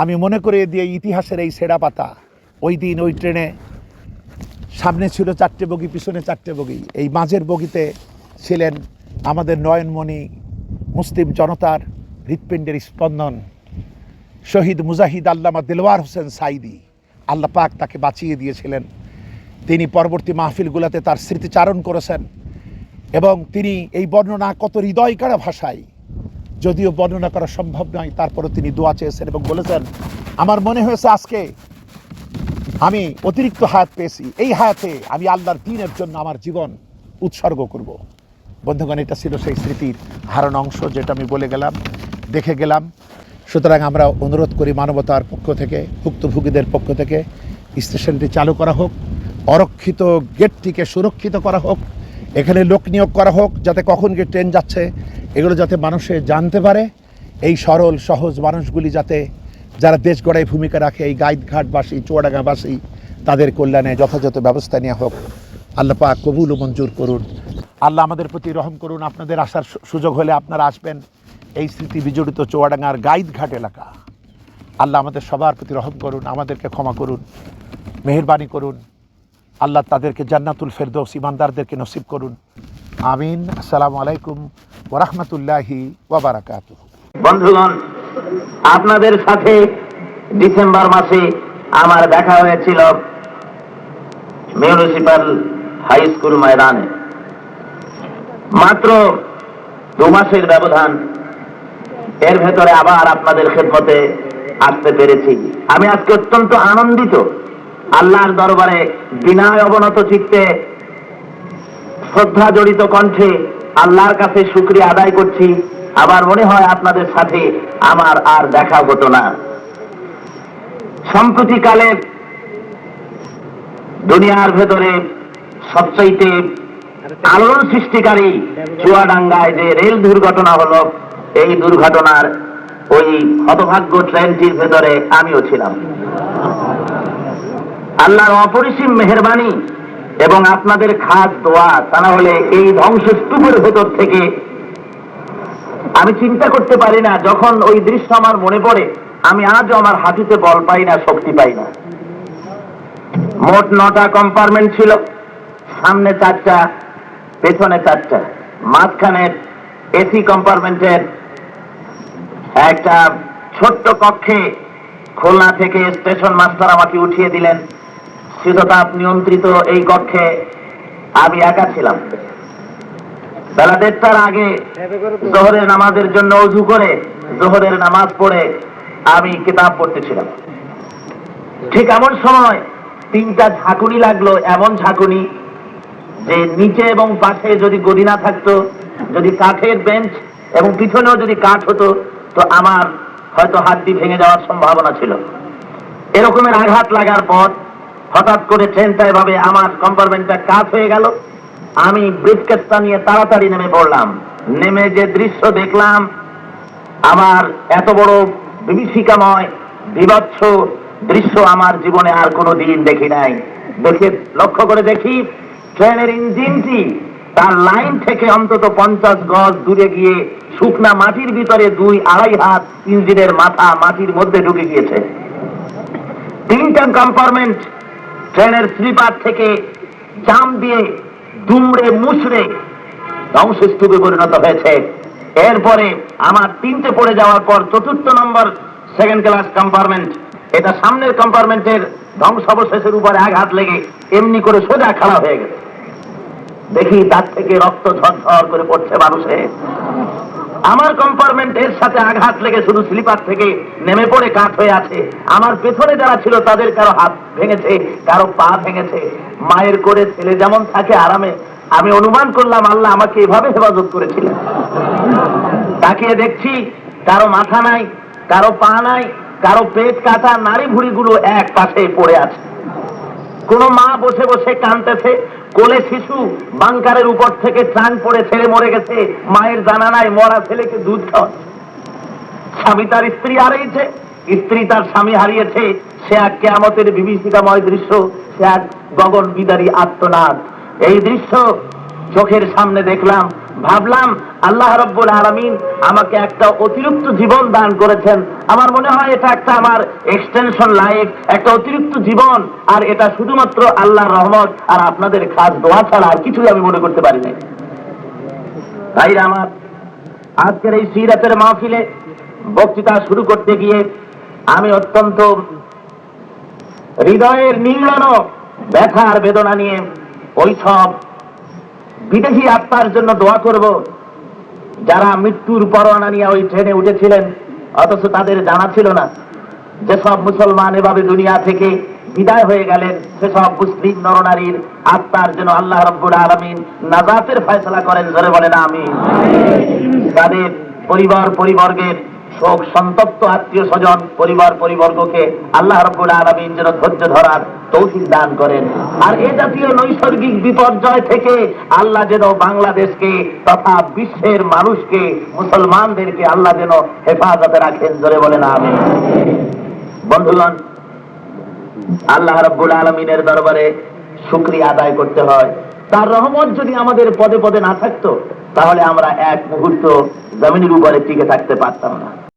আমি মনে করে দিয়ে ইতিহাসের এই সেরা পাতা, ওই দিন ওই ট্রেনে সামনে ছিল চারটে বগি, পিছনে চারটে বগি। এই মাঝের বগিতে ছিলেন আমাদের নয়নমণি, মুসলিম জনতার হৃৎপিণ্ডের স্পন্দন, শহীদ মুজাহিদ আল্লামা দিলওয়ার হোসেন সাইদি আল্লাহ পাক তাকে বাঁচিয়ে দিয়েছিলেন। তিনি পরবর্তী মাহফিলগুলোতে তার স্মৃতিচারণ করেছেন এবং তিনি এই বর্ণনা কত হৃদয়কারা ভাষায় যদিও বর্ণনা করা সম্ভব নয়, তারপরও তিনি দোয়া চেয়েছেন এবং বলেছেন, আমার মনে হয়েছে আজকে আমি অতিরিক্ত হায়াত পেয়েছি। এই হায়াতে আমি আল্লাহর দিনের জন্য আমার জীবন উৎসর্গ করব। বন্ধুগণ, এটা ছিল সেই স্মৃতির হারান অংশ যেটা আমি বলে গেলাম, দেখে গেলাম। সুতরাং আমরা অনুরোধ করি মানবতার পক্ষ থেকে, ভুক্তভোগীদের পক্ষ থেকে, স্টেশনটি চালু করা হোক, অরক্ষিত গেটটিকে সুরক্ষিত করা হোক, এখানে লোক নিয়োগ করা হোক, যাতে কখন গিয়ে ট্রেন যাচ্ছে এগুলো যাতে মানুষে জানতে পারে, এই সরল, সহজ মানুষগুলি যাতে যারা দেশ গড়ায় ভূমিকা রাখে, এই গাইদঘাটবাসী চুয়াডাঙ্গাবাসী, তাদের কল্যাণে যথাযথ ব্যবস্থা নেওয়া হোক। আল্লাহ পাক কবুল ও মঞ্জুর করুন। আল্লাহ আমাদের প্রতি রহম করুন। আপনাদের আসার সুযোগ হলে আপনারা আসবেন এই স্মৃতি বিজড়িত চুয়াডাঙ্গার গাইদঘাট এলাকা। আল্লাহ আমাদের সবার প্রতি রহম করুন, আমাদেরকে ক্ষমা করুন, মেহেরবানি করুন। আল্লাহ তাদেরকে জান্নাতুল ফেরদৌস ইমানদারদেরকে নসিব করুন। আমিন। আসসালামু আলাইকুম। ওরহমতুল্লাহি ওবরাকাতু বন্ধুগণ, আপনাদের সাথে ডিসেম্বর মাসে আমার দেখা হয়েছিল মিউনিসিপাল হাই স্কুল ময়দানে। মাত্র দু মাসের ব্যবধান, এর ভেতরে আবার আপনাদের খেদমতে আসতে পেরেছি। আমি আজকে অত্যন্ত আনন্দিত, আল্লাহর দরবারে বিনয় অবনত চিত্তে শ্রদ্ধা জড়িত কণ্ঠে আল্লাহর কাছে শুক্রিয়া আদায় করছি। আবার মনে হয় আপনাদের সাথে আমার আর দেখা হতো না। সম্প্রতিকালে দুনিয়ার ভেতরে সবচাইতে আলোড়ন সৃষ্টিকারী চুয়াডাঙ্গায় যে রেল দুর্ঘটনা হলো, এই দুর্ঘটনার ওই হতভাগ্য ট্রেনটির ভেতরে আমিও ছিলাম। আল্লাহর অপরিসীম মেহরবানি এবং আপনাদের খাদ দোয়া, তা না হলে এই ধ্বংসস্তূপের ভেতর থেকে আমি চিন্তা করতে পারি না, যখন ওই দৃশ্য আমার মনে পড়ে, আমি আজও আমার হাঁটুতে বল পাই না, শক্তি পাই না। মোট নটা কম্পার্টমেন্ট ছিল, সামনে চারটা, পেছনে চারটা মাঝখানের এসি কম্পার্টমেন্টের একটা ছোট্ট কক্ষে খুলনা থেকে স্টেশন মাস্টার আমাকে উঠিয়ে দিলেন। শীততাপ নিয়ন্ত্রিত এই কক্ষে আমি একা ছিলাম। বেলা দেড়টার আগে জোহরের নামাজের জন্য অজু করে জোহরের নামাজ পড়ে আমি কিতাব পড়তেছিলাম। ঠিক এমন সময় তিনটা ঝাঁকুনি লাগল, এমন ঝাঁকুনি যে নিচে এবং পাশে যদি গদি না থাকতো, যদি কাঠের বেঞ্চ এবং পিছনেও যদি কাঠ হতো, তো আমার হয়তো হাড্ডি ভেঙে যাওয়ার সম্ভাবনা ছিল। এরকমের আঘাত লাগার পর হঠাৎ করে ট্রেনটা এভাবে আমার কম্পার্টমেন্টটা কাজ হয়ে গেল। আমি ব্রিফকেসটা নিয়ে তাড়াতাড়ি নেমে পড়লাম। নেমে যে দৃশ্য দেখলাম, আমার এত বড় বিভীষিকাময়, বিভৎস দৃশ্য আমার জীবনে আর কোনো দিন দেখি নাই। দেখে লক্ষ্য করে দেখি, ট্রেনের ইঞ্জিনটি তার লাইন থেকে অন্তত পঞ্চাশ গজ দূরে গিয়ে শুকনা মাটির ভিতরে দুই আড়াই হাত ইঞ্জিনের মাথা মাটির মধ্যে ঢুকে গিয়েছে। তিনটা কম্পার্টমেন্ট ট্রেনের স্লিপার থেকে জাম দিয়ে দুমড়ে মুচড়ে ধ্বংসস্তূপে পরিণত হয়েছে। এরপরে আমার তিনটে পড়ে যাওয়ার পর চতুর্থ নম্বর সেকেন্ড ক্লাস কম্পার্টমেন্ট এটা সামনের কম্পার্টমেন্টের ধ্বংসাবশেষের উপরে আঘাত লেগে এমনি করে সোজা খাড়া হয়ে গেছে। দেখি তার থেকে রক্ত ঝরঝর করে পড়ছে মানুষে। আমার কম্পার্টমেন্ট এর সাথে আঘাত লেগে শুধু স্লিপার থেকে নেমে পড়ে কাঠ হয়ে আছে। আমার পেছনে যারা ছিল, তাদের কারও হাত ভেঙেছে, কারও পা ভেঙেছে। মায়ের করে ছেলে যেমন থাকে আরামে, আমি অনুমান করলাম, আল্লাহ আমাকে এভাবে হেফাজত করেছিলেন। তাকিয়ে দেখছি, কারও মাথা নাই, কারও পা নাই, কারও পেট কাটা নারী ভুড়িগুলো এক পাশে পড়ে আছে। কোন মা বসে বসে কাঁদতেছে কোলে শিশু, বাংকারের উপর থেকে চান পড়ে ছেড়ে মরে গেছে, মায়ের জানা নাই মরা ছেলেকে দুধ খাওয়াচ্ছে। স্বামী তার স্ত্রী হারিয়েছে, স্ত্রী তার স্বামী হারিয়েছে, সে এক কেয়ামতের বিভীষিকাময় দৃশ্য, সে এক গগন বিদারী আত্মনাদ। এই দৃশ্য চোখের সামনে দেখলাম ভাবলাম আল্লাহ রব্বুল আলমিন আমাকে একটা অতিরিক্ত জীবন দান করেছেন। আমার মনে হয় এটা একটা আমার এক্সটেনশন লাইফ একটা অতিরিক্ত জীবন, আর এটা শুধুমাত্র আল্লাহর রহমত, আর আপনাদের খাস দোয়া ছাড়া আর কিছুই আমি মনে করতে পারি নাই। তাই আমার, আজকের এই সিরাতের মাহফিলে বক্তৃতা শুরু করতে গিয়ে আমি অত্যন্ত হৃদয়ের নিংড়ানো ব্যথার বেদনা নিয়ে ওই সব বিদেশি আত্মার জন্য দোয়া করব। যারা মৃত্যুর পরোয়ানা নিয়ে ওই ট্রেনে উঠেছিলেন, অথচ তাদের জানা ছিল না যেসব মুসলমান এভাবে দুনিয়া থেকে বিদায় হয়ে গেলেন। সেসব মুসলিম নরনারীর আত্মার জন্য আল্লাহ রব্বুল আলমিন নাজাতের ফয়সলা করেন ধরে বলেন আমি তাদের পরিবার পরিবর্গের শোক সন্তপ্ত আত্মীয় স্বজন পরিবার পরিবর্গকে আল্লাহ রব্বুল আলমিন যেন ধৈর্য ধরার তৌফিক দান করেন। আর এ জাতীয় নৈসর্গিক বিপর্যয় থেকে আল্লাহ যেন বাংলাদেশকে তথা বিশ্বের মানুষকে, মুসলমানদেরকে আল্লাহ যেন হেফাজতে রাখেন। ধরে বলেন আমি বন্ধুগণ, আল্লাহ রব্বুল আলমিনের দরবারে শুক্রিয়া আদায় করতে হয়। তার রহমত যদি আমাদের পদে পদে না থাকতো, তাহলে আমরা এক মুহূর্ত জমিনের উপরে টিকে থাকতে পারতাম না।